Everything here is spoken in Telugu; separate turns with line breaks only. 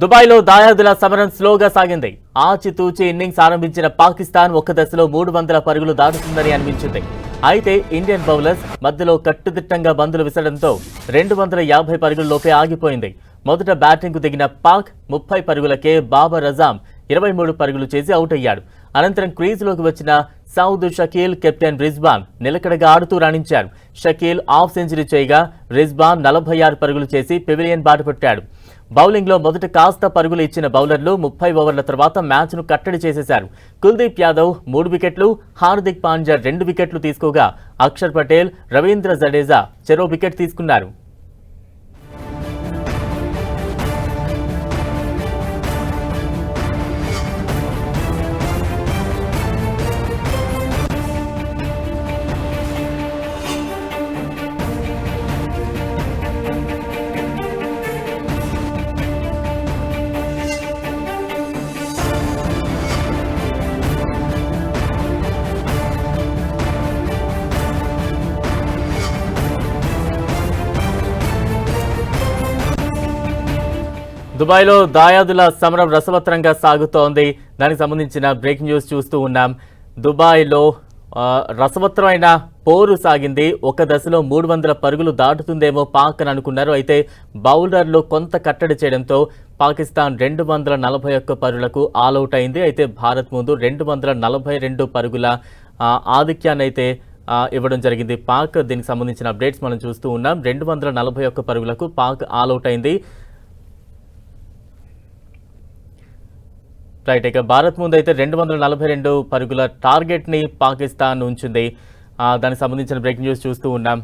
దుబాయ్లో దాయాదుల సమరం స్లోగా సాగింది. ఆచితూచి ఇన్నింగ్స్ ఆరంభించిన పాకిస్తాన్ ఒక్క దశలో మూడు వందల పరుగులు దాటుతుందని అనిపించింది. అయితే ఇండియన్ బౌలర్స్ మధ్యలో కట్టుదిట్టంగా బంతులు విసరడంతో రెండు వందల యాభై పరుగుల్లోపే ఆగిపోయింది. మొదట బ్యాటింగ్కు దిగిన పాక్ ముప్పై పరుగులకే బాబర్ అజాం ఇరవై మూడు పరుగులు చేసి అవుట్ అయ్యాడు. అనంతరం క్రీజ్లోకి వచ్చిన సౌద్ షకీల్ కెప్టెన్ రిజ్బాన్ నిలకడగా ఆడుతూ రాణించారు. షకీల్ హాఫ్ సెంచరీ చేయగా రిజ్బాన్ నలభై ఆరు పరుగులు చేసి పెవిలియన్ బాటపట్టాడు బౌలింగ్లో మొదట కాస్త పరుగులు ఇచ్చిన బౌలర్లు ముప్పై ఓవర్ల తర్వాత మ్యాచ్ను కట్టడి చేసేశారు. కుల్దీప్ యాదవ్ మూడు వికెట్లు హార్దిక్ పాండ్యా రెండు వికెట్లు తీసుకోగా అక్షర్ పటేల్ రవీంద్ర జడేజా చెరో వికెట్ తీసుకున్నారు. దుబాయ్లో దాయాదుల సమరం రసవత్రంగా సాగుతోంది. దానికి సంబంధించిన బ్రేకింగ్ న్యూస్ చూస్తూ ఉన్నాం. దుబాయ్లో ఆ, రసవత్రమైన పోరు సాగింది. ఒక దశలో మూడు వందల పరుగులు దాటుతుందేమో పాక్ అని అనుకున్నారు. అయితే బౌలర్లు కొంత కట్టడి చేయడంతో పాకిస్తాన్ రెండు వందల నలభై ఒక్క పరుగులకు ఆల్అవుట్ అయింది. అయితే భారత్ ముందు రెండు వందల నలభై రెండు పరుగుల ఆధిక్యాన్ని అయితే ఇవ్వడం జరిగింది. పాక్ దీనికి సంబంధించిన అప్డేట్స్ మనం చూస్తూ ఉన్నాం. రెండు వందల నలభై ఒక్క పరుగులకు పాక్ ఆల్అవుట్ అయింది. రైట్ ఇక భారత్ ముందు అయితే రెండు వందల నలభై రెండు పరుగుల టార్గెట్ని పాకిస్తాన్ ఉంచింది. దానికి సంబంధించిన బ్రేకింగ్ న్యూస్ చూస్తూ ఉన్నాం.